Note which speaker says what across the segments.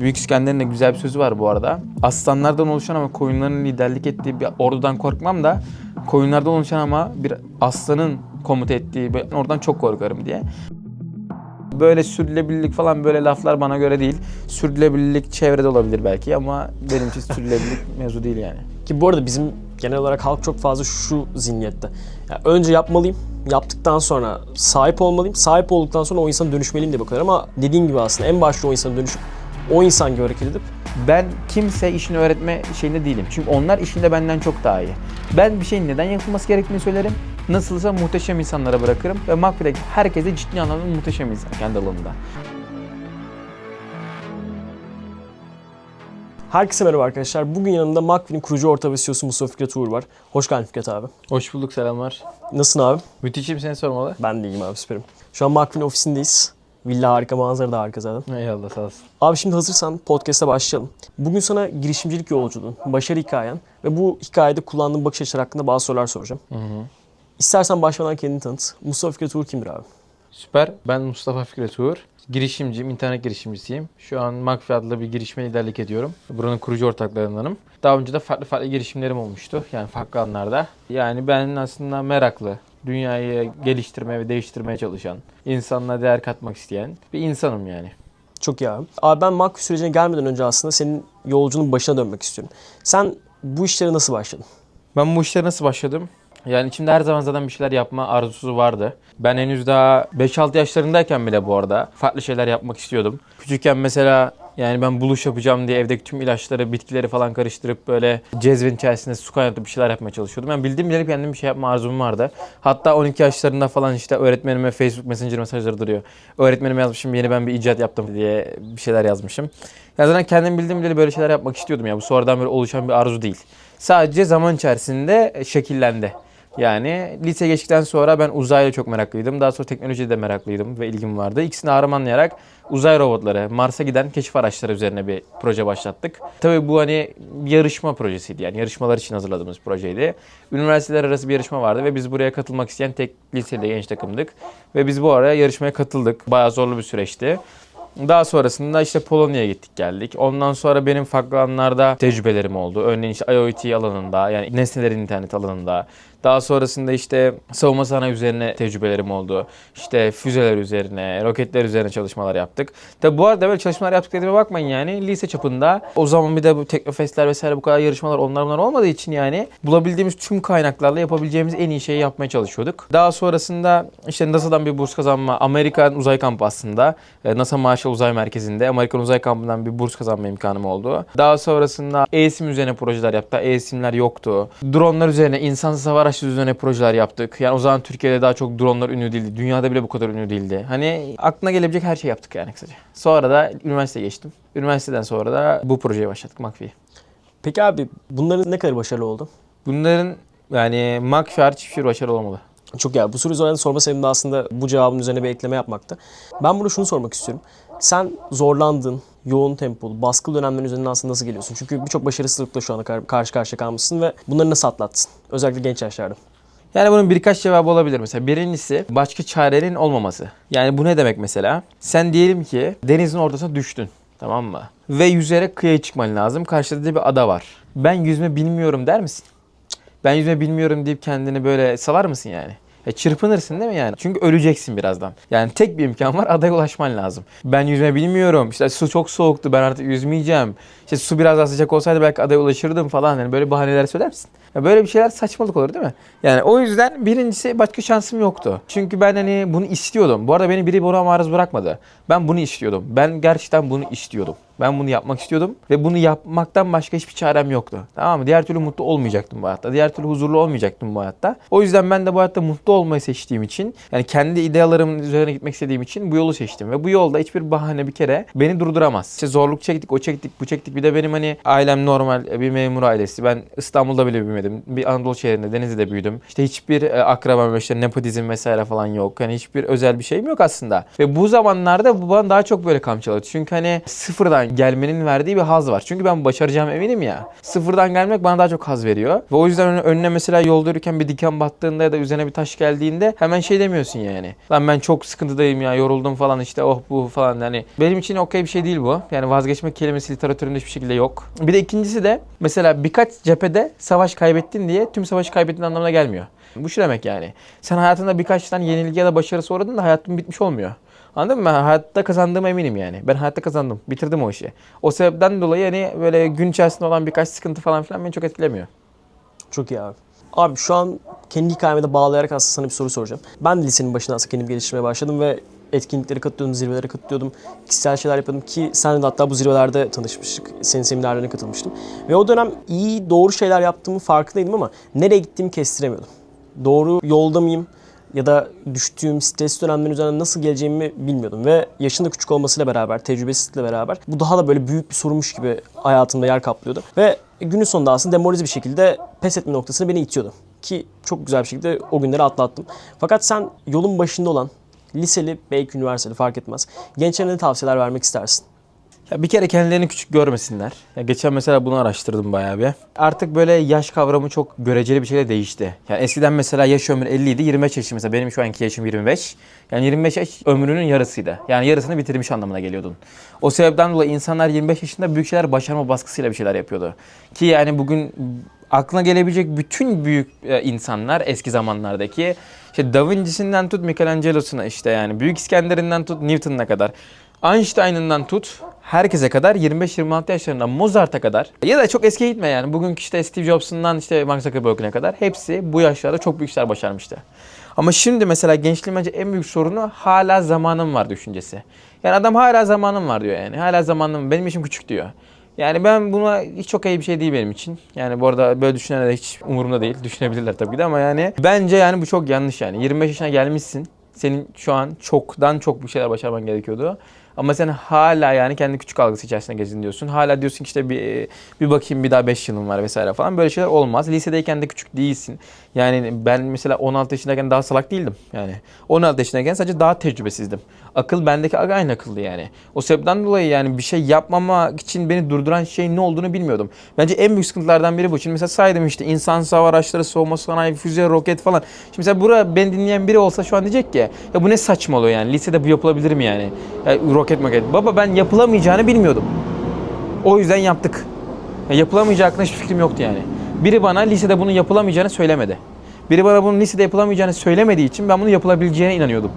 Speaker 1: Büyük İskender'in de güzel bir sözü var bu arada. Aslanlardan oluşan ama koyunların liderlik ettiği bir ordudan korkmam da koyunlardan oluşan ama bir aslanın komuta ettiği ben oradan çok korkarım diye. Böyle sürdürülebilirlik falan böyle laflar bana göre değil. Sürdürülebilirlik çevrede olabilir belki ama benim için sürdürülebilirlik mevzu değil yani.
Speaker 2: Ki bu arada bizim genel olarak halk çok fazla şu zihniyette. Ya önce yapmalıyım, yaptıktan sonra sahip olmalıyım, sahip olduktan sonra o insana dönüşmeliyim diye bakıyorlar ama dediğin gibi aslında en başta o insana dönüşüp o insan gibi hareket edip
Speaker 1: Ben kimse işini öğretme şeyinde değilim. Çünkü onlar işinde benden çok daha iyi. Ben bir şeyin neden yapılması gerektiğini söylerim. Nasılsa muhteşem insanlara bırakırım ve Makfi'de herkese ciddi anlamda muhteşem insan kendi alanında.
Speaker 2: Herkese merhaba arkadaşlar. Bugün yanımda Makvi'nin kurucu orta ve CEO'su Mustafa Fikret Uğur var. Hoş geldin Fikret abi.
Speaker 1: Hoş bulduk selamlar.
Speaker 2: Nasılsın abi?
Speaker 1: Müthişim seni sormalı.
Speaker 2: Ben de iyiyim abi süperim. Şu an Makvi'nin ofisindeyiz. Villa harika, manzara da harika zaten.
Speaker 1: Eyvallah sağ olsun.
Speaker 2: Abi şimdi hazırsan podcast'a başlayalım. Bugün sana girişimcilik yolculuğun, başarı hikayen ve bu hikayede kullandığın bakış açıları hakkında bazı sorular soracağım. İstersen başlamadan kendini tanıt. Mustafa Fikret Uğur kimdir abi?
Speaker 1: Süper. Ben Mustafa Fikret Uğur. Girişimciyim, internet girişimcisiyim. Şu an Makfi adlı bir girişime liderlik ediyorum. Buranın kurucu ortaklarındanım. Daha önce de farklı farklı girişimlerim olmuştu. Yani farklı alanlarda. Yani ben aslında meraklı, dünyayı geliştirmeye ve değiştirmeye çalışan, insanlara değer katmak isteyen bir insanım yani.
Speaker 2: Çok iyi abi. Abi ben Makvi sürecine gelmeden önce aslında senin yolcunun başına dönmek istiyorum. Sen bu işlere nasıl başladın?
Speaker 1: Ben bu işlere nasıl başladım? Yani içimde her zaman zaten bir şeyler yapma arzusu vardı. Ben henüz daha 5-6 yaşlarındayken bile bu arada farklı şeyler yapmak istiyordum. Küçükken mesela yani ben buluş yapacağım diye evdeki tüm ilaçları, bitkileri falan karıştırıp böyle cezvenin içerisinde su kaynatıp bir şeyler yapmaya çalışıyordum. Ben bildiğim bileli kendim bir şey yapma arzum vardı. Hatta 12 yaşlarında falan işte öğretmenime Facebook Messenger mesajları duruyor. Öğretmenime yazmışım yeni ben bir icat yaptım diye bir şeyler yazmışım. Ya zaten kendim bildiğim bileli böyle şeyler yapmak istiyordum ya. Bu sonradan böyle oluşan bir arzu değil. Sadece zaman içerisinde şekillendi. Yani lise geçtikten sonra ben uzayla çok meraklıydım. Daha sonra teknolojiye de meraklıydım ve ilgim vardı. İkisini harmanlayarak uzay robotları, Mars'a giden keşif araçları üzerine bir proje başlattık. Tabii bu hani yarışma projesiydi. Yani yarışmalar için hazırladığımız projeydi. Üniversiteler arası bir yarışma vardı ve biz buraya katılmak isteyen tek lisede genç takımdık. Ve biz bu araya yarışmaya katıldık. Bayağı zorlu bir süreçti. Daha sonrasında işte Polonya'ya gittik geldik. Ondan sonra benim farklı alanlarda tecrübelerim oldu. Örneğin işte IoT alanında yani nesnelerin internet alanında. Daha sonrasında işte savunma sanayi üzerine tecrübelerim oldu. İşte füzeler üzerine, roketler üzerine çalışmalar yaptık. Tabi bu arada böyle çalışmalar yaptık dediğime bakmayın yani lise çapında. O zaman bir de bu teknofestler vesaire bu kadar yarışmalar onlar bunlar olmadığı için yani bulabildiğimiz tüm kaynaklarla yapabileceğimiz en iyi şeyi yapmaya çalışıyorduk. Daha sonrasında işte NASA'dan bir burs kazanma, Amerikan uzay kampı aslında. e, NASA Marshall Uzay Merkezi'nde Amerikan uzay kampından bir burs kazanma imkanım oldu. Daha sonrasında e-sim üzerine projeler yaptık. E-simler yoktu. Dronlar üzerine, insansız hava araçları üzerine projeler yaptık. Yani o zaman Türkiye'de daha çok dronlar ünlü değildi. Dünyada bile bu kadar ünlü değildi. Hani aklına gelebilecek her şey yaptık yani kısaca. Sonra da üniversiteye geçtim. Üniversiteden sonra da bu projeye başladık Makfi'yi.
Speaker 2: Peki abi bunların ne kadar başarılı oldu?
Speaker 1: Bunların yani Makfi hariç hiçbir şey başarılı olmadı.
Speaker 2: Çok ya bu soruyu zaten sorma sebebim de aslında bu cevabın üzerine bir ekleme yapmaktı. Ben burada şunu sormak istiyorum. Sen zorlandın, yoğun tempolu, baskılı dönemlerin üzerinden aslında nasıl geliyorsun? Çünkü birçok başarısızlıkla şu anda kar- karşı karşıya kalmışsın ve bunları nasıl atlattın? Özellikle genç yaşlarda.
Speaker 1: Yani bunun birkaç cevabı olabilir mesela. Birincisi başka çarenin olmaması. Yani bu ne demek mesela? Sen diyelim ki denizin ortasına düştün. Tamam mı? Ve yüzerek kıyıya çıkman lazım. Karşıda da bir ada var. Ben yüzme bilmiyorum der misin? Ben yüzme bilmiyorum deyip kendini böyle salar mısın yani? E çırpınırsın değil mi yani? Çünkü öleceksin birazdan. Yani tek bir imkan var adaya ulaşman lazım. Ben yüzme bilmiyorum. İşte su çok soğuktu ben artık yüzmeyeceğim. İşte su biraz daha sıcak olsaydı belki adaya ulaşırdım falan. Yani böyle bahaneler söyler misin? Ya böyle bir şeyler saçmalık olur değil mi? Yani o yüzden birincisi başka şansım yoktu. Çünkü ben hani bunu istiyordum. Bu arada beni biri buna maruz bırakmadı. Ben bunu istiyordum. Ben gerçekten bunu istiyordum. Ben bunu yapmak istiyordum ve bunu yapmaktan başka hiçbir çarem yoktu. Tamam mı? Diğer türlü mutlu olmayacaktım bu hayatta. Diğer türlü huzurlu olmayacaktım bu hayatta. O yüzden ben de bu hayatta mutlu olmayı seçtiğim için, yani kendi idealarımın üzerine gitmek istediğim için bu yolu seçtim. Ve bu yolda hiçbir bahane bir kere beni durduramaz. İşte zorluk çektik, o çektik, bu çektik. Bir de benim hani ailem normal bir memur ailesi. Ben İstanbul'da bile büyümedim. Bir Anadolu şehrinde, Denizli'de büyüdüm. İşte hiçbir e, akrabam, işte nepotizm vesaire falan yok. Hani hiçbir özel bir şeyim yok aslında. Ve bu zamanlarda bu bana daha çok böyle kamçıladı. Çünkü hani sıfırdan gelmenin verdiği bir haz var. Çünkü ben başaracağım eminim ya. Sıfırdan gelmek bana daha çok haz veriyor. Ve o yüzden ön- önüne mesela yolda yürürken bir diken battığında ya da üzerine bir taş geldiğinde hemen şey demiyorsun yani. Lan ben çok sıkıntıdayım ya yoruldum falan işte oh bu falan yani. Benim için okey bir şey değil bu. Yani vazgeçmek kelimesi literatüründe hiçbir şekilde yok. Bir de ikincisi de mesela birkaç cephede savaş kaybettin diye tüm savaşı kaybettiğin anlamına gelmiyor. Bu şu demek yani. Sen hayatında birkaç tane yenilgi ya da başarısı uğradın da hayatın bitmiş olmuyor. Anladın mı? Hayatta kazandığıma eminim yani. Ben hayatta kazandım. Bitirdim o işi. O sebepten dolayı hani böyle gün içerisinde olan birkaç sıkıntı falan filan beni çok etkilemiyor.
Speaker 2: Çok iyi abi. Abi şu an kendi hikayeme de bağlayarak aslında sana bir soru soracağım. Ben de lisenin başında aslında kendimi geliştirmeye başladım ve etkinliklere katılıyordum, zirvelere katılıyordum. Kişisel şeyler yapıyordum ki sen de hatta bu zirvelerde tanışmıştık. Senin seminerlerine katılmıştım. Ve o dönem iyi, doğru şeyler yaptığımı farkındaydım ama nereye gittiğimi kestiremiyordum. Doğru yolda mıyım? Ya da düştüğüm stres dönemlerin üzerinden nasıl geleceğimi bilmiyordum. Ve yaşında küçük olmasıyla beraber, tecrübesizlikle beraber bu daha da böyle büyük bir sorunmuş gibi hayatımda yer kaplıyordu. Ve günün sonunda aslında demoralize bir şekilde pes etme noktasına beni itiyordu. Ki çok güzel bir şekilde o günleri atlattım. Fakat sen yolun başında olan liseli, belki üniversiteli fark etmez. Gençlere ne tavsiyeler vermek istersin?
Speaker 1: Ya bir kere kendilerini küçük görmesinler. Ya geçen mesela bunu araştırdım bayağı bir. Artık böyle yaş kavramı çok göreceli bir şekilde değişti. Yani eskiden mesela yaş ömrü 50 idi, 25 yaş mesela benim şu anki yaşım 25. Yani 25 yaş ömrünün yarısıydı. Yani yarısını bitirmiş anlamına geliyordun. O sebepten dolayı insanlar 25 yaşında büyük şeyler başarma baskısıyla bir şeyler yapıyordu. Ki yani bugün aklına gelebilecek bütün büyük e, insanlar eski zamanlardaki işte Da Vinci'sinden tut Michelangelo'suna işte yani Büyük İskender'inden tut Newton'una kadar Einstein'ından tut herkese kadar 25-26 yaşlarında Mozart'a kadar ya da çok eskiye gitme yani bugünkü işte Steve Jobs'undan işte Mark Zuckerberg'ine kadar hepsi bu yaşlarda çok büyük işler başarmıştı. Ama şimdi mesela gençliğin bence en büyük sorunu hala zamanım var düşüncesi. Yani adam hala zamanım var diyor yani. Hala zamanım benim işim küçük diyor. Yani ben buna hiç çok iyi bir şey değil benim için. Yani bu arada böyle düşünenler hiç umurumda değil. Düşünebilirler tabii ki de ama yani bence yani bu çok yanlış yani. 25 yaşına gelmişsin. Senin şu an çoktan çok bir şeyler başarman gerekiyordu. Ama sen hala yani kendi küçük algısı içerisinde geziniyorsun. Hala diyorsun ki işte bir, bir bakayım bir daha 5 yılım var vesaire falan. Böyle şeyler olmaz. Lisedeyken de küçük değilsin. Yani ben mesela 16 yaşındayken daha salak değildim. Yani 16 yaşındayken sadece daha tecrübesizdim. Akıl bendeki aynı akıllı yani. O sebepten dolayı yani bir şey yapmamak için beni durduran şeyin ne olduğunu bilmiyordum. Bence en büyük sıkıntılardan biri bu. Şimdi mesela saydım işte insan hava araçları, savunma sanayi, füze, roket falan. Şimdi mesela bura beni dinleyen biri olsa şu an diyecek ki ya bu ne saçmalıyor yani. Lisede bu yapılabilir mi yani? Ya, roket maket. Baba ben yapılamayacağını bilmiyordum. O yüzden yaptık. Ya yapılamayacağı hakkında hiçbir fikrim yoktu yani. Biri bana lisede bunun yapılamayacağını söylemedi. Biri bana bunun lisede yapılamayacağını söylemediği için ben bunu yapılabileceğine inanıyordum.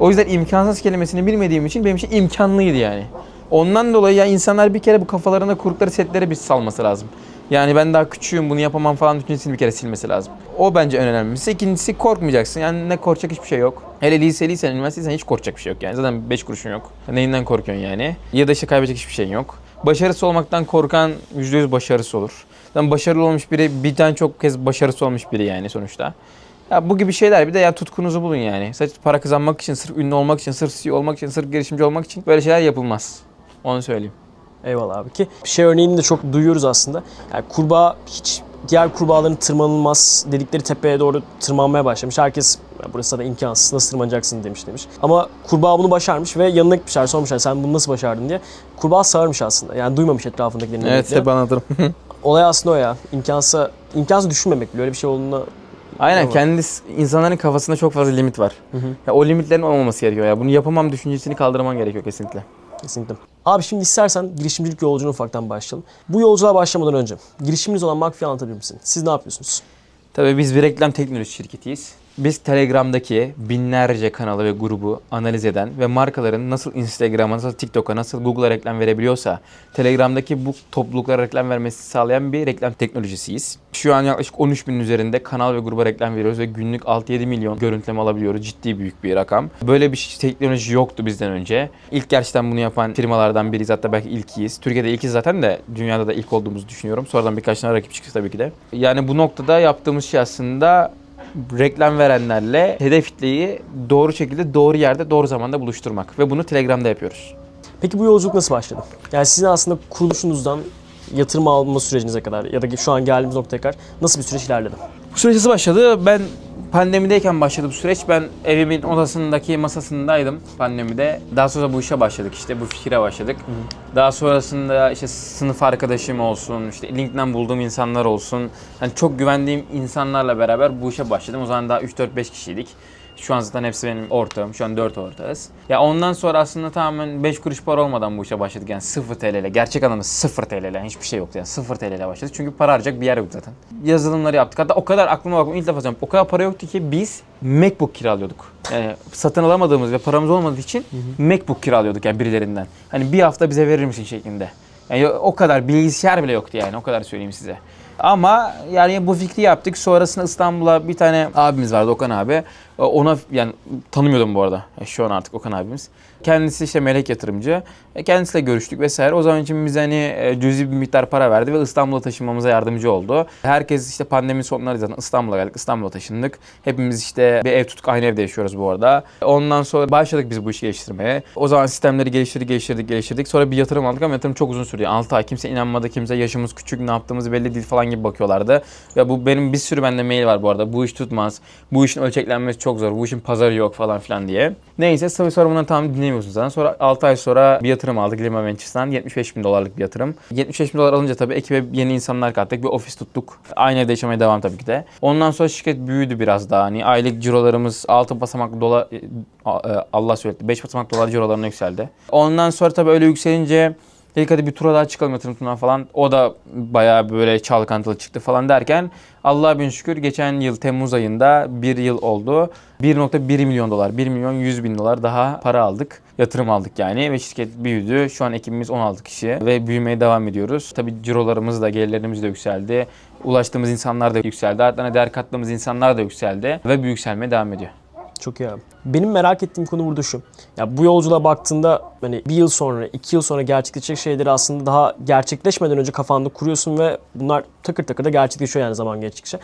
Speaker 1: O yüzden imkansız kelimesini bilmediğim için benim için imkanlıydı yani. Ondan dolayı ya insanlar bir kere bu kafalarına kurdukları setleri bir salması lazım. Yani ben daha küçüğüm bunu yapamam falan düşüncesini bir kere silmesi lazım. O bence en önemlisi. İkincisi korkmayacaksın. Yani ne korkacak hiçbir şey yok. Hele liseliysen, üniversiteysen hiç korkacak bir şey yok yani. Zaten 5 kuruşun yok. Neyinden korkuyorsun yani? Ya da işte kaybedecek hiçbir şeyin yok. Başarısı olmaktan korkan %100 başarısı olur. Zaten başarılı olmuş biri bir tane çok kez başarısı olmuş biri yani sonuçta. Ya bu gibi şeyler bir de ya tutkunuzu bulun yani. Sadece para kazanmak için, sırf ünlü olmak için, sırf CEO olmak için, sırf girişimci olmak için böyle şeyler yapılmaz. Onu söyleyeyim.
Speaker 2: Eyvallah abi ki şey örneğini de çok duyuyoruz aslında. Yani kurbağa hiç diğer kurbağaların tırmanılmaz dedikleri tepeye doğru tırmanmaya başlamış. Herkes "Ya burası da imkansız nasıl tırmanacaksın demiş demiş. Ama kurbağa bunu başarmış ve yanına gitmişler sormuşlar sen bunu nasıl başardın diye. Kurbağa sağırmış aslında yani duymamış etrafındakilerin
Speaker 1: Evet hep anlatırım.
Speaker 2: Olay aslında o ya. İmkansa, imkansız düşünmemek bile öyle bir şey olduğunda
Speaker 1: Aynen
Speaker 2: Tamam.
Speaker 1: kendi insanların kafasında çok fazla limit var. Ya o limitlerin olmaması gerekiyor ya. Bunu yapamam düşüncesini kaldırman gerekiyor kesinlikle.
Speaker 2: Kesinlikle. Abi şimdi istersen girişimcilik yolculuğuna ufaktan başlayalım. Bu yolculuğa başlamadan önce girişiminiz olan Makfi'yi anlatabilir misin? Siz ne yapıyorsunuz?
Speaker 1: Tabii biz bir reklam teknoloji şirketiyiz. Biz Telegram'daki binlerce kanalı ve grubu analiz eden ve markaların nasıl Instagram'a, nasıl TikTok'a, nasıl Google'a reklam verebiliyorsa Telegram'daki bu topluluklara reklam vermesi sağlayan bir reklam teknolojisiyiz. Şu an yaklaşık 13 binin üzerinde kanal ve gruba reklam veriyoruz ve günlük 6-7 milyon görüntüleme alabiliyoruz. Ciddi büyük bir rakam. Böyle bir teknoloji yoktu bizden önce. İlk gerçekten bunu yapan firmalardan biriyiz hatta belki ilkiyiz. Türkiye'de ilkiz zaten de dünyada da ilk olduğumuzu düşünüyorum. Sonradan birkaç tane rakip çıktı tabii ki de. Yani bu noktada yaptığımız şey aslında reklam verenlerle hedef kitleyi doğru şekilde doğru yerde doğru zamanda buluşturmak ve bunu Telegram'da yapıyoruz.
Speaker 2: Peki bu yolculuk nasıl başladı? Yani sizin aslında kuruluşunuzdan yatırım alma sürecinize kadar ya da şu an geldiğimiz noktaya kadar nasıl bir süreç ilerledi?
Speaker 1: Bu süreç nasıl başladı? Ben pandemideyken başladı bu süreç. Ben evimin odasındaki masasındaydım pandemide. Daha sonra bu işe başladık işte bu fikire başladık. Daha sonrasında işte sınıf arkadaşım olsun, işte LinkedIn'den bulduğum insanlar olsun. Hani çok güvendiğim insanlarla beraber bu işe başladım. O zaman daha 3-4-5 kişiydik. Şu an zaten hepsi benim ortağım. Şu an 4 ortağız. Ya ondan sonra aslında tamamen 5 kuruş para olmadan bu işe başladık. Yani 0 TL ile. Gerçek anlamda 0 TL ile. Hiçbir şey yoktu yani. 0 TL ile başladık. Çünkü para harcayacak bir yer yok zaten. Yazılımları yaptık. Hatta o kadar aklıma bakma ilk defa söylüyorum. O kadar para yoktu ki biz MacBook kiralıyorduk. Yani satın alamadığımız ve paramız olmadığı için MacBook kiralıyorduk yani birilerinden. Hani bir hafta bize verir misin şeklinde. Yani o kadar bilgisayar bile yoktu yani. O kadar söyleyeyim size. Ama yani bu fikri yaptık. Sonrasında İstanbul'a bir tane abimiz vardı Okan abi. Ona yani tanımıyordum bu arada. Yani Şu an artık Okan abimiz. Kendisi işte melek yatırımcı. E, Kendisiyle görüştük vesaire. O zaman için bize hani e, cüzi bir miktar para verdi ve İstanbul'a taşınmamıza yardımcı oldu. Herkes işte pandemi sonları zaten İstanbul'a geldik. İstanbul'a taşındık. Hepimiz işte bir ev tuttuk. Aynı evde yaşıyoruz bu arada. Ondan sonra başladık biz bu işi geliştirmeye. O zaman sistemleri geliştirdik, geliştirdik, geliştirdik. Sonra bir yatırım aldık ama yatırım çok uzun sürdü. 6 ay kimse inanmadı. Kimse yaşımız küçük, ne yaptığımız belli değil falan gibi bakıyorlardı. Ya bu benim bir sürü bende mail var bu arada. Bu iş tutmaz. Bu işin ölçeklenmesi çok zor. Bu işin pazarı yok falan filan diye. Neyse sonra bundan tam dinlemiyorsun zaten. Sonra 6 ay sonra bir yatırım aldık Lima Ventures'tan. 75 bin dolarlık bir yatırım. 75 bin dolar alınca tabii ekibe yeni insanlar kattık. Bir ofis tuttuk. Aynı evde yaşamaya devam tabii ki de. Ondan sonra şirket büyüdü biraz daha. Hani aylık cirolarımız 6 basamaklı dolar e, Allah söyletti. 5 basamaklı dolar cirolarına yükseldi. Ondan sonra tabii öyle yükselince Dedik hadi bir tura daha çıkalım yatırım turuna falan. O da bayağı böyle çalkantılı çıktı falan derken Allah'a bin şükür geçen yıl Temmuz ayında bir yıl oldu. 1.1 milyon dolar, 1 milyon 100 bin dolar daha para aldık. Yatırım aldık yani ve şirket büyüdü. Şu an ekibimiz 16 kişi ve büyümeye devam ediyoruz. Tabii cirolarımız da, gelirlerimiz de yükseldi. Ulaştığımız insanlar da yükseldi. Hatta değer kattığımız insanlar da yükseldi ve yükselmeye devam ediyor.
Speaker 2: Çok iyi abi. Benim merak ettiğim konu burada şu. Ya bu yolculuğa baktığında hani bir yıl sonra, iki yıl sonra gerçekleşecek şeyleri aslında daha gerçekleşmeden önce kafanda kuruyorsun ve bunlar takır takır da gerçekleşiyor yani zaman geçtikçe.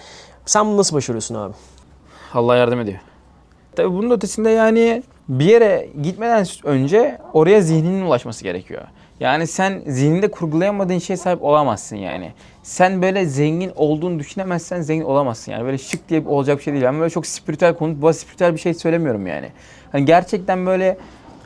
Speaker 2: Sen bunu nasıl başarıyorsun abi?
Speaker 1: Allah yardım ediyor. Tabii bunun ötesinde yani bir yere gitmeden önce oraya zihninin ulaşması gerekiyor. Yani sen zihninde kurgulayamadığın şeye sahip olamazsın yani. Sen böyle zengin olduğunu düşünemezsen zengin olamazsın yani. Böyle şık diye olacak bir şey değil. Ben böyle çok spiritüel konu, bu spiritüel bir şey söylemiyorum yani. Hani gerçekten böyle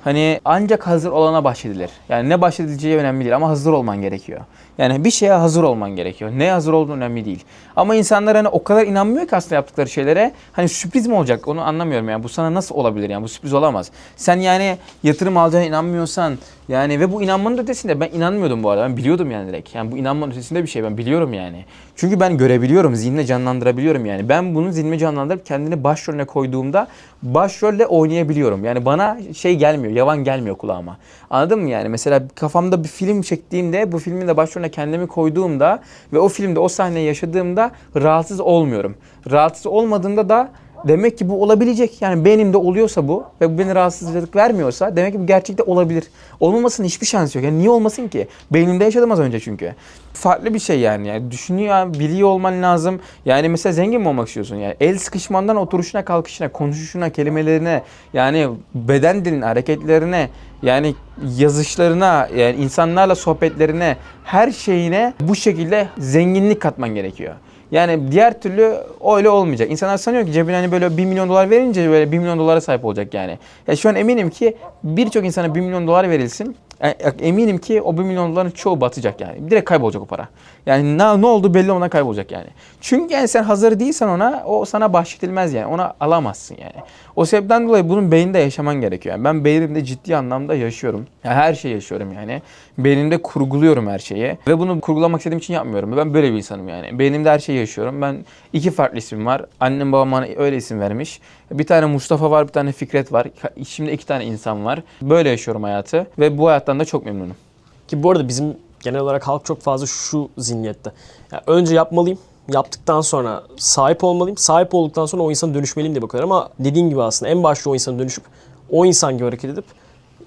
Speaker 1: hani ancak hazır olana bahşedilir. Yani ne bahşedileceği önemli değil ama hazır olman gerekiyor. Yani bir şeye hazır olman gerekiyor. Ne hazır olduğun önemli değil. Ama insanlar hani o kadar inanmıyor ki aslında yaptıkları şeylere. Hani sürpriz mi olacak onu anlamıyorum yani. Bu sana nasıl olabilir yani bu sürpriz olamaz. Sen yani yatırım alacağına inanmıyorsan yani ve bu inanmanın ötesinde ben inanmıyordum bu arada. Ben biliyordum yani direkt. Yani bu inanmanın ötesinde bir şey ben biliyorum yani. Çünkü ben görebiliyorum, zihnimde canlandırabiliyorum yani. Ben bunu zihnime canlandırıp kendini başrolüne koyduğumda başrolle oynayabiliyorum. Yani bana şey gelmiyor, yavan gelmiyor kulağıma. Anladın mı yani? Mesela kafamda bir film çektiğimde bu filmin de başrolüne kendimi koyduğumda ve o filmde o sahneyi yaşadığımda rahatsız olmuyorum. Rahatsız olmadığımda da Demek ki bu olabilecek. Yani beynimde oluyorsa bu ve bu beni rahatsızlık vermiyorsa demek ki bu gerçekte olabilir. Olmamasının hiçbir şansı yok. Yani niye olmasın ki? Beynimde yaşadım az önce çünkü. Farklı bir şey yani. yani düşünüyor, biliyor olman lazım. Yani mesela zengin mi olmak istiyorsun? Yani el sıkışmandan oturuşuna, kalkışına, konuşuşuna, kelimelerine, yani beden dilin hareketlerine, yani yazışlarına, yani insanlarla sohbetlerine, her şeyine bu şekilde zenginlik katman gerekiyor. Yani diğer türlü öyle olmayacak. İnsanlar sanıyor ki cebine hani böyle 1 milyon dolar verince böyle 1 milyon dolara sahip olacak yani. Ya şu an eminim ki birçok insana 1 milyon dolar verilsin. Yani eminim ki o 1 milyon doların çoğu batacak yani. Direkt kaybolacak o para. Yani ne, ne oldu belli ona kaybolacak yani. Çünkü yani sen hazır değilsen ona o sana bahşedilmez yani. Ona alamazsın yani. O sebepten dolayı bunun beyninde yaşaman gerekiyor. Yani ben beynimde ciddi anlamda yaşıyorum. Yani her şeyi yaşıyorum yani. Beynimde kurguluyorum her şeyi. Ve bunu kurgulamak istediğim için yapmıyorum. Ben böyle bir insanım yani. Beynimde her şeyi yaşıyorum. Ben iki farklı isim var. Annem babam bana öyle isim vermiş. Bir tane Mustafa var, bir tane Fikret var. Şimdi iki tane insan var. Böyle yaşıyorum hayatı. Ve bu hayattan da çok memnunum.
Speaker 2: Ki bu arada bizim genel olarak halk çok fazla şu zihniyette. Yani önce yapmalıyım. Yaptıktan sonra sahip olmalıyım. Sahip olduktan sonra o insana dönüşmeliyim diye bakıyorlar ama dediğin gibi aslında en başta o insana dönüşüp o insan gibi hareket edip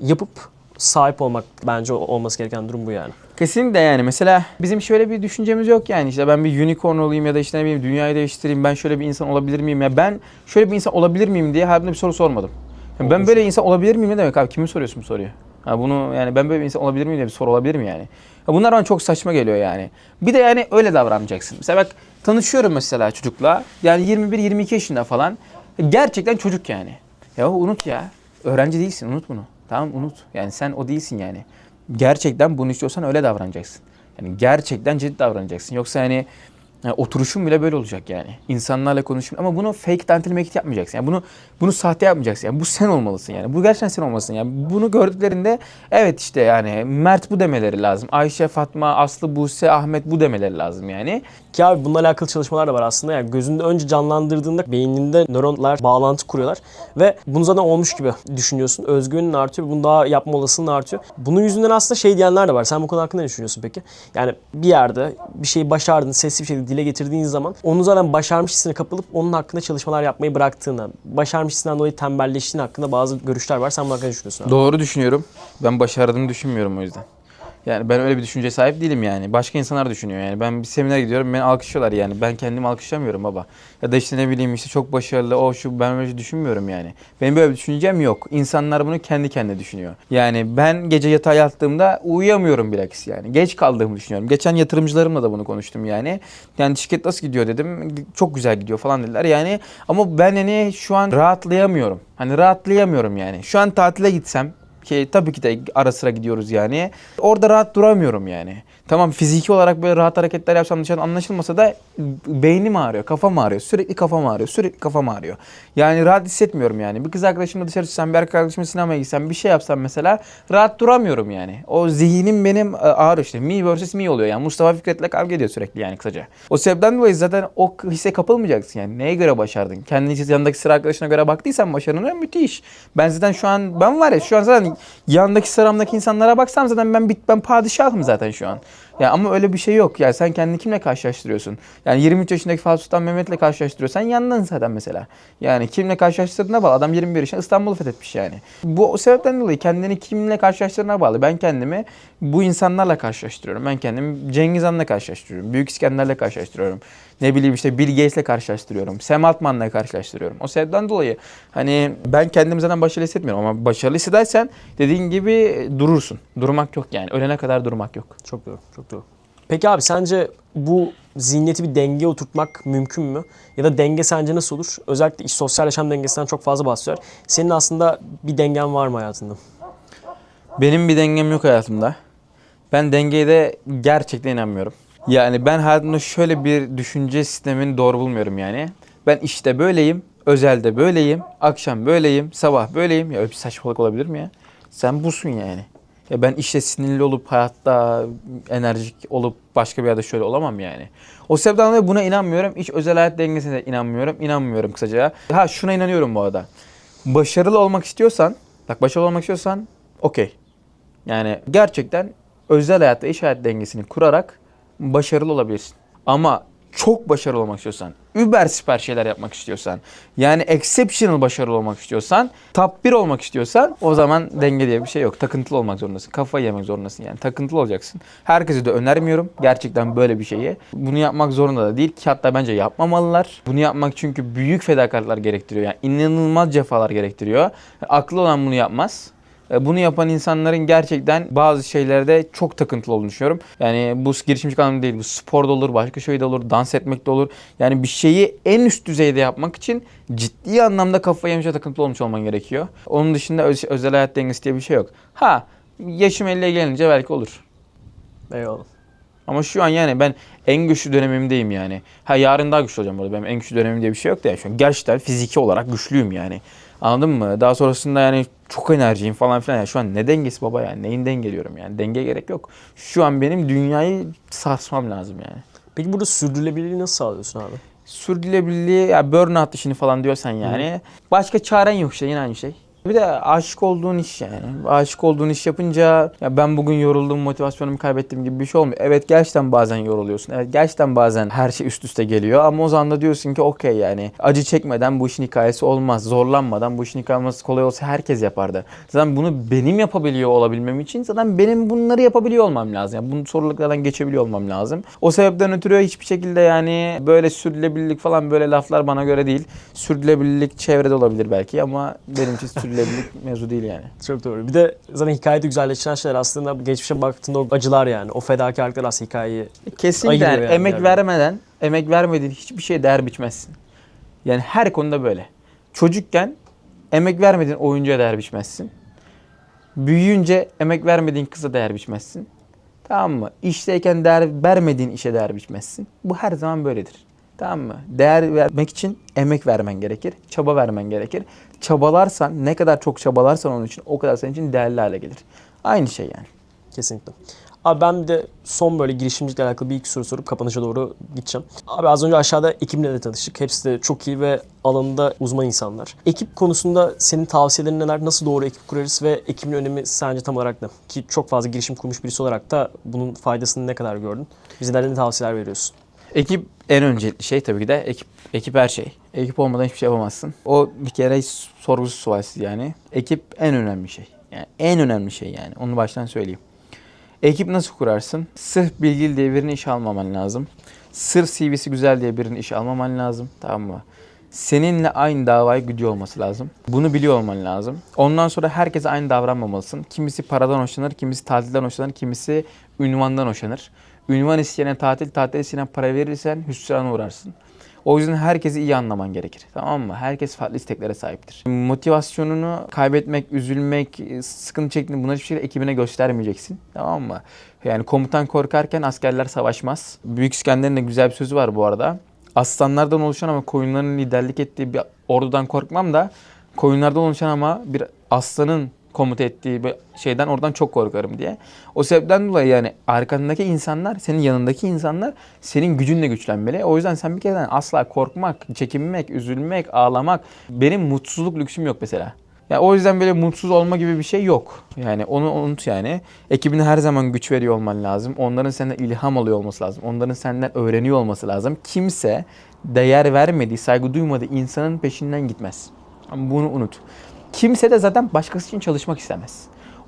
Speaker 2: yapıp sahip olmak bence olması gereken durum bu yani.
Speaker 1: Kesinlikle yani mesela bizim şöyle bir düşüncemiz yok yani işte ben bir unicorn olayım ya da işte ne bileyim dünyayı değiştireyim ben şöyle bir insan olabilir miyim ya ben şöyle bir insan olabilir miyim diye hayatımda bir soru sormadım. Yani ben böyle insan olabilir miyim ne demek abi kimin soruyorsun bu soruyu? Ha bunu yani ben böyle bir insan olabilir miyim diye bir soru olabilir mi yani? Ya Bunlar bana çok saçma geliyor yani. Bir de yani öyle davranacaksın. Mesela bak tanışıyorum mesela çocukla. Yani 21-22 yaşında falan. Gerçekten çocuk yani. Ya unut ya. Öğrenci değilsin unut bunu. Tamam unut. Yani sen o değilsin yani. Gerçekten bunu istiyorsan öyle davranacaksın. Yani gerçekten ciddi davranacaksın. Yoksa hani yani oturuşun bile böyle olacak yani. İnsanlarla konuşun ama bunu fake dental make it yapmayacaksın. Yani bunu bunu sahte yapmayacaksın. Yani bu sen olmalısın yani. Bu gerçekten sen olmalısın. Yani bunu gördüklerinde evet işte yani Mert bu demeleri lazım. Ayşe, Fatma, Aslı, Buse, Ahmet bu demeleri lazım yani.
Speaker 2: Ki abi bununla alakalı çalışmalar da var aslında. Yani gözünde önce canlandırdığında beyninde nöronlar bağlantı kuruyorlar. Ve bunu zaten olmuş gibi düşünüyorsun. Özgüvenin artıyor. Bunu daha yapma olasılığın artıyor. Bunun yüzünden aslında şey diyenler de var. Sen bu konu hakkında ne düşünüyorsun peki? Yani bir yerde bir şeyi başardın, sesli bir şekilde dile getirdiğin zaman onu zaten başarmış hissine kapılıp onun hakkında çalışmalar yapmayı bıraktığını, başarmış hissinden dolayı tembelleştiğin hakkında bazı görüşler var. Sen bunun hakkında düşünüyorsun abi?
Speaker 1: Doğru düşünüyorum. Ben başardığımı düşünmüyorum o yüzden. Yani ben öyle bir düşünceye sahip değilim yani. Başka insanlar düşünüyor yani. Ben bir seminere gidiyorum beni alkışlıyorlar yani. Ben kendimi alkışlamıyorum baba. Ya da işte ne bileyim işte çok başarılı o şu ben öyle düşünmüyorum yani. Benim böyle bir düşüncem yok. İnsanlar bunu kendi kendine düşünüyor. Yani ben gece yatağa yattığımda uyuyamıyorum bilakis yani. Geç kaldığımı düşünüyorum. Geçen yatırımcılarımla da bunu konuştum yani. Yani şirket nasıl gidiyor dedim. Çok güzel gidiyor falan dediler yani. Ama ben hani şu an rahatlayamıyorum. Hani rahatlayamıyorum yani. Şu an tatile gitsem ki tabii ki de ara sıra gidiyoruz yani. Orada rahat duramıyorum yani. Tamam fiziki olarak böyle rahat hareketler yapsam dışarıdan anlaşılmasa da beynim ağrıyor, kafam ağrıyor. Sürekli kafam ağrıyor, sürekli kafam ağrıyor. Yani rahat hissetmiyorum yani. Bir kız arkadaşımla dışarı çıksam, bir arkadaşımla sinemaya gitsem, bir şey yapsam mesela rahat duramıyorum yani. O zihnim benim e, ağrıyor işte. Me vs me oluyor yani. Mustafa Fikret'le kavga ediyor sürekli yani kısaca. O sebepten dolayı zaten o hisse kapılmayacaksın yani. Neye göre başardın? Kendi yanındaki sıra arkadaşına göre baktıysan başarına müthiş. Ben zaten şu an ben var ya şu an zaten yanındaki sıramdaki insanlara baksam zaten ben ben padişahım zaten şu an. Ya ama öyle bir şey yok. Ya sen kendini kimle karşılaştırıyorsun? Yani 23 yaşındaki Fatih Sultan Mehmet'le karşılaştırıyorsan yandın zaten mesela. Yani kimle karşılaştırdığına bağlı. Adam 21 yaşında İstanbul'u fethetmiş yani. Bu o sebepten dolayı kendini kimle karşılaştırdığına bağlı. Ben kendimi bu insanlarla karşılaştırıyorum. Ben kendimi Cengiz Han'la karşılaştırıyorum. Büyük İskender'le karşılaştırıyorum. Ne bileyim işte Bill Gates'le karşılaştırıyorum. Sam Altman'la karşılaştırıyorum. O sebepten dolayı hani ben kendimi zaten başarılı hissetmiyorum ama başarılı hissedersen dediğin gibi durursun. Durmak yok yani. Ölene kadar durmak yok.
Speaker 2: Çok doğru, çok doğru. Peki abi sence bu zihniyeti bir dengeye oturtmak mümkün mü? Ya da denge sence nasıl olur? Özellikle iş sosyal yaşam dengesinden çok fazla bahsediyor. Senin aslında bir dengen var mı hayatında?
Speaker 1: Benim bir dengem yok hayatımda. Ben dengeye de gerçekten inanmıyorum. Yani ben hayatımda şöyle bir düşünce sistemini doğru bulmuyorum yani. Ben işte böyleyim, özelde böyleyim, akşam böyleyim, sabah böyleyim. Ya öyle bir saçmalık olabilir mi ya? Sen busun yani. Ya ben işte sinirli olup hayatta enerjik olup başka bir yerde şöyle olamam yani. O sebepten dolayı buna inanmıyorum. Hiç özel hayat dengesine de inanmıyorum. İnanmıyorum kısaca. Ha şuna inanıyorum bu arada. Başarılı olmak istiyorsan, bak başarılı olmak istiyorsan okey. Yani gerçekten özel hayatta iş hayat dengesini kurarak başarılı olabilirsin. Ama çok başarılı olmak istiyorsan, über süper şeyler yapmak istiyorsan, yani exceptional başarılı olmak istiyorsan, top 1 olmak istiyorsan o zaman denge diye bir şey yok. Takıntılı olmak zorundasın. Kafayı yemek zorundasın yani. Takıntılı olacaksın. Herkese de önermiyorum gerçekten böyle bir şeyi. Bunu yapmak zorunda da değil ki hatta bence yapmamalılar. Bunu yapmak çünkü büyük fedakarlıklar gerektiriyor. Yani inanılmaz cefalar gerektiriyor. Aklı olan bunu yapmaz. E, Bunu yapan insanların gerçekten bazı şeylerde çok takıntılı olduğunu düşünüyorum. Yani bu girişimcilik anlamında değil, bu spor da olur, başka şey de olur, dans etmek de olur. Yani bir şeyi en üst düzeyde yapmak için ciddi anlamda kafayı yemiş ve takıntılı olmuş olman gerekiyor. Onun dışında öz- özel hayat dengesi diye bir şey yok. Ha, yaşım 50'ye gelince belki olur.
Speaker 2: Eyvallah.
Speaker 1: Ama şu an yani ben en güçlü dönemimdeyim yani. Ha yarın daha güçlü olacağım burada. Benim en güçlü dönemim diye bir şey yok da yani şu an gerçekten fiziki olarak güçlüyüm yani. Anladın mı? Daha sonrasında yani çok enerjiyim falan filan. Yani şu an ne dengesi baba yani? Neyin dengeliyorum yani? Denge gerek yok. Şu an benim dünyayı sarsmam lazım yani.
Speaker 2: Peki burada sürdürülebilirliği nasıl sağlıyorsun abi?
Speaker 1: Sürdürülebilirliği, ya burnout işini falan diyorsan yani. Başka çaren yok işte yine aynı şey. Bir de aşık olduğun iş yani. Aşık olduğun iş yapınca ya ben bugün yoruldum, motivasyonumu kaybettim gibi bir şey olmuyor. Evet gerçekten bazen yoruluyorsun. Evet gerçekten bazen her şey üst üste geliyor ama o zaman da diyorsun ki okey yani acı çekmeden bu işin hikayesi olmaz. Zorlanmadan bu işin hikayesi kolay olsa herkes yapardı. Zaten bunu benim yapabiliyor olabilmem için zaten benim bunları yapabiliyor olmam lazım. Yani bunu soruluklardan geçebiliyor olmam lazım. O sebepten ötürü hiçbir şekilde yani böyle sürdürülebilirlik falan böyle laflar bana göre değil. Sürdürülebilirlik çevrede olabilir belki ama benim için sürdürülebilirlik sürdürülebilirlik mevzu değil yani.
Speaker 2: Çok doğru. Bir de zaten hikayeyi güzelleştiren şeyler aslında geçmişe baktığında o acılar yani. O fedakarlıklar aslında hikayeyi
Speaker 1: Kesinlikle yani emek
Speaker 2: yani.
Speaker 1: vermeden, emek vermediğin hiçbir şeye değer biçmezsin. Yani her konuda böyle. Çocukken emek vermediğin oyuncuya değer biçmezsin. Büyüyünce emek vermediğin kıza değer biçmezsin. Tamam mı? İşteyken değer vermediğin işe değer biçmezsin. Bu her zaman böyledir. Tamam mı? Değer vermek için emek vermen gerekir. Çaba vermen gerekir. Çabalarsan, ne kadar çok çabalarsan onun için o kadar senin için değerli hale gelir. Aynı şey yani.
Speaker 2: Kesinlikle. Abi ben bir de son böyle girişimcilikle alakalı bir iki soru sorup kapanışa doğru gideceğim. Abi az önce aşağıda ekibimle de tanıştık. Hepsi de çok iyi ve alanında uzman insanlar. Ekip konusunda senin tavsiyelerin neler? Nasıl doğru ekip kurarız ve ekibin önemi sence tam olarak ne? Ki çok fazla girişim kurmuş birisi olarak da bunun faydasını ne kadar gördün? Bize ne tavsiyeler veriyorsun?
Speaker 1: Ekip en öncelikli şey tabii ki de ekip. Ekip her şey. Ekip olmadan hiçbir şey yapamazsın. O bir kere hiç sorgusuz sualsiz yani. Ekip en önemli şey. Yani en önemli şey yani. Onu baştan söyleyeyim. Ekip nasıl kurarsın? Sırf bilgili diye birini işe almaman lazım. Sırf CV'si güzel diye birini işe almaman lazım. Tamam mı? Seninle aynı davayı güdüyor olması lazım. Bunu biliyor olman lazım. Ondan sonra herkese aynı davranmamalısın. Kimisi paradan hoşlanır, kimisi tatilden hoşlanır, kimisi ünvandan hoşlanır. Ünvan isteyene tatil, tatil isteyene para verirsen hüsrana uğrarsın. O yüzden herkesi iyi anlaman gerekir. Tamam mı? Herkes farklı isteklere sahiptir. Motivasyonunu kaybetmek, üzülmek, sıkıntı çektiğini bunları hiçbir şekilde ekibine göstermeyeceksin. Tamam mı? Yani komutan korkarken askerler savaşmaz. Büyük İskender'in de güzel bir sözü var bu arada. Aslanlardan oluşan ama koyunların liderlik ettiği bir ordudan korkmam da koyunlardan oluşan ama bir aslanın komuta ettiği bir şeyden oradan çok korkarım diye. O sebepten dolayı yani arkandaki insanlar, senin yanındaki insanlar senin gücünle güçlenmeli. O yüzden sen bir kere asla korkmak, çekinmek, üzülmek, ağlamak. Benim mutsuzluk lüksüm yok mesela. Ya o yüzden böyle mutsuz olma gibi bir şey yok. Yani onu unut yani. Ekibine her zaman güç veriyor olman lazım. Onların senden ilham alıyor olması lazım. Onların senden öğreniyor olması lazım. Kimse değer vermediği, saygı duymadığı insanın peşinden gitmez. Bunu unut. Kimse de zaten başkası için çalışmak istemez.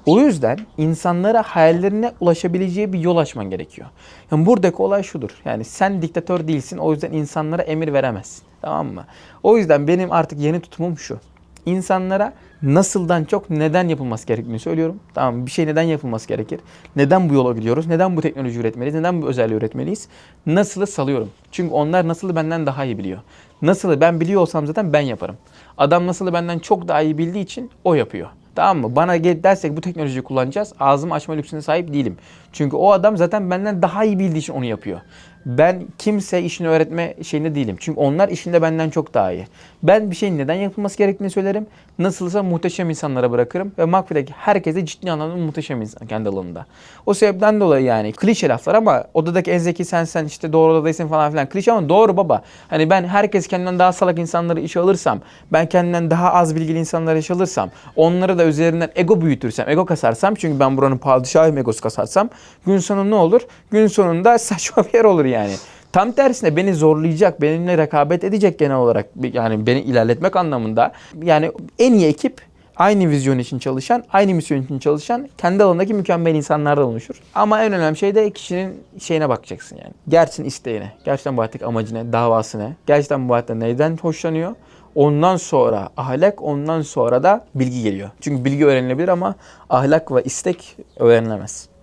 Speaker 1: O yüzden insanlara hayallerine ulaşabileceği bir yol açman gerekiyor. Yani buradaki olay şudur. Yani sen diktatör değilsin. O yüzden insanlara emir veremezsin. Tamam mı? O yüzden benim artık yeni tutumum şu. İnsanlara nasıldan çok neden yapılması gerektiğini söylüyorum. Tamam? Bir şey neden yapılması gerekir? Neden bu yola gidiyoruz? Neden bu teknoloji üretmeliyiz? Neden bu özelliği üretmeliyiz? Nasılı salıyorum. Çünkü onlar nasılı benden daha iyi biliyor. Nasılı ben biliyor olsam zaten ben yaparım. Adam nasılı benden çok daha iyi bildiği için o yapıyor. Tamam mı? Bana gel dersek bu teknolojiyi kullanacağız. Ağzımı açma lüksüne sahip değilim. Çünkü o adam zaten benden daha iyi bildiği için onu yapıyor. Ben kimse işini öğretme şeyinde değilim. Çünkü onlar işinde benden çok daha iyi. Ben bir şeyin neden yapılması gerektiğini söylerim. Nasılsa muhteşem insanlara bırakırım. Ve Makfi'deki herkese ciddi anlamda muhteşem insan kendi alanında. O sebepten dolayı yani klişe laflar ama odadaki en zeki sensen işte doğru odadaysın falan filan. Klişe ama doğru baba. Hani ben herkes kendinden daha salak insanları işe alırsam, ben kendimden daha az bilgili insanları işe alırsam, onları da üzerinden ego büyütürsem, ego kasarsam çünkü ben buranın padişahıyım egosu kasarsam gün sonu ne olur? Gün sonunda saçma bir yer olur yani. Tam tersine beni zorlayacak, benimle rekabet edecek genel olarak yani beni ilerletmek anlamında. Yani en iyi ekip aynı vizyon için çalışan, aynı misyon için çalışan, kendi alanındaki mükemmel insanlardan oluşur. Ama en önemli şey de kişinin şeyine bakacaksın yani. Gerçekten isteğine, gerçekten bu hayattaki amacı ne, davası ne, gerçekten bu hayatta neyden hoşlanıyor. Ondan sonra ahlak, ondan sonra da bilgi geliyor. Çünkü bilgi öğrenilebilir ama ahlak ve istek öğrenilemez.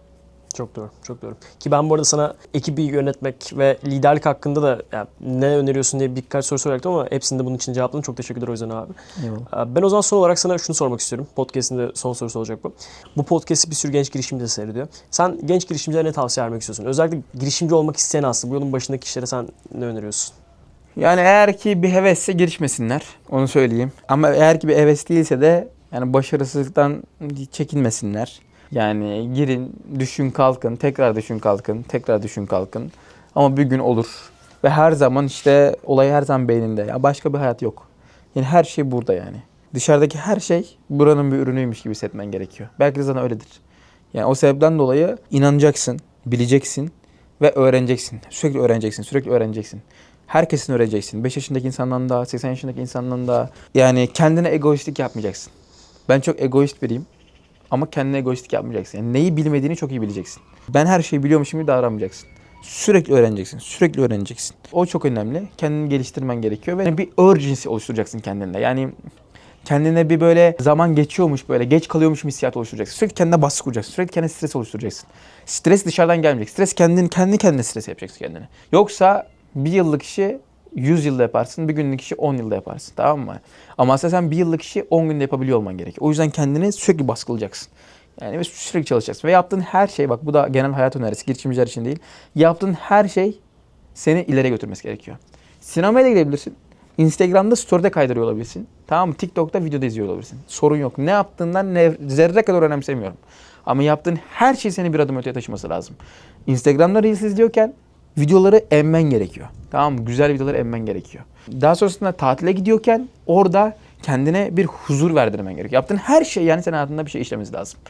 Speaker 2: Çok doğru, çok doğru. Ki ben bu arada sana ekibi yönetmek ve liderlik hakkında da yani ne öneriyorsun diye birkaç soru soracaktım ama hepsini de bunun için cevapladın. Çok teşekkürler o yüzden abi.
Speaker 1: Eyvallah.
Speaker 2: Ee, Ben o zaman son olarak sana şunu sormak istiyorum. Podcast'in de son sorusu olacak bu. Bu podcast'i bir sürü genç girişimci de seyrediyor. Sen genç girişimcilere ne tavsiye vermek istiyorsun? Özellikle girişimci olmak isteyen aslında bu yolun başındaki kişilere sen ne öneriyorsun?
Speaker 1: Yani eğer ki bir hevesse girişmesinler. Onu söyleyeyim. Ama eğer ki bir heves değilse de yani başarısızlıktan çekinmesinler. Yani girin, düşün kalkın, tekrar düşün kalkın, tekrar düşün kalkın. Ama bir gün olur. Ve her zaman işte olay her zaman beyninde. Ya başka bir hayat yok. Yani her şey burada yani. Dışarıdaki her şey buranın bir ürünüymüş gibi hissetmen gerekiyor. Belki de zaten öyledir. Yani o sebepten dolayı inanacaksın, bileceksin ve öğreneceksin. Sürekli öğreneceksin, sürekli öğreneceksin. Herkesin öğreneceksin. 5 yaşındaki insandan da, 80 yaşındaki insandan da. Yani kendine egoistlik yapmayacaksın. Ben çok egoist biriyim. Ama kendine egoistlik yapmayacaksın. Yani neyi bilmediğini çok iyi bileceksin. Ben her şeyi biliyormuşum gibi davranmayacaksın. Sürekli öğreneceksin. Sürekli öğreneceksin. O çok önemli. Kendini geliştirmen gerekiyor ve bir urgency oluşturacaksın kendinde. Yani Kendine bir böyle zaman geçiyormuş böyle geç kalıyormuş hissiyat oluşturacaksın. Sürekli kendine baskı kuracaksın. Sürekli kendine stres oluşturacaksın. Stres dışarıdan gelmeyecek. Stres kendin kendi kendine stres yapacaksın kendine. Yoksa bir yıllık işi 100 yılda yaparsın. Bir günlük işi 10 yılda yaparsın. Tamam mı? Ama aslında sen bir yıllık işi 10 günde yapabiliyor olman gerekiyor. O yüzden kendini sürekli baskılayacaksın. Yani sürekli çalışacaksın. Ve yaptığın her şey bak bu da genel hayat önerisi girişimciler için değil. Yaptığın her şey seni ileriye götürmesi gerekiyor. Sinemaya da gidebilirsin. Instagram'da story'de kaydırıyor olabilirsin. Tamam mı? TikTok'ta videoda izliyor olabilirsin. Sorun yok. Ne yaptığından ne, zerre kadar önemsemiyorum. Ama yaptığın her şey seni bir adım öteye taşıması lazım. Instagram'da Reels izliyorken videoları emmen gerekiyor. Tamam mı? Güzel videoları emmen gerekiyor. Daha sonrasında tatile gidiyorken orada kendine bir huzur verdirmen gerekiyor. Yaptığın her şey yani senin hayatında bir şey işlemesi lazım.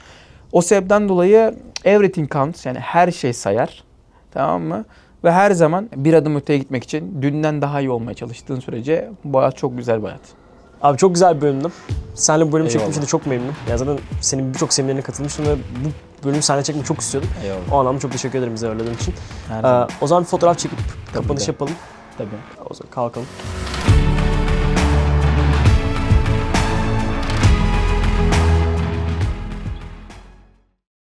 Speaker 1: O sebepten dolayı everything counts yani her şey sayar. Tamam mı? Ve her zaman bir adım öteye gitmek için dünden daha iyi olmaya çalıştığın sürece bu hayat çok güzel bir hayat.
Speaker 2: Abi çok güzel bir bölümdü. Seninle bu bölümü çektiğim
Speaker 1: Eyvallah.
Speaker 2: için de çok memnunum. Ya zaten senin birçok seminerine katılmıştım ve bu bölümü seninle çekmeyi çok istiyordum.
Speaker 1: Eyvallah.
Speaker 2: O anlamda çok teşekkür ederim bizi ağırladığın için.
Speaker 1: Her
Speaker 2: Ee, o zaman bir fotoğraf çekip kapanış
Speaker 1: de.
Speaker 2: yapalım.
Speaker 1: Tabii.
Speaker 2: O zaman kalkalım.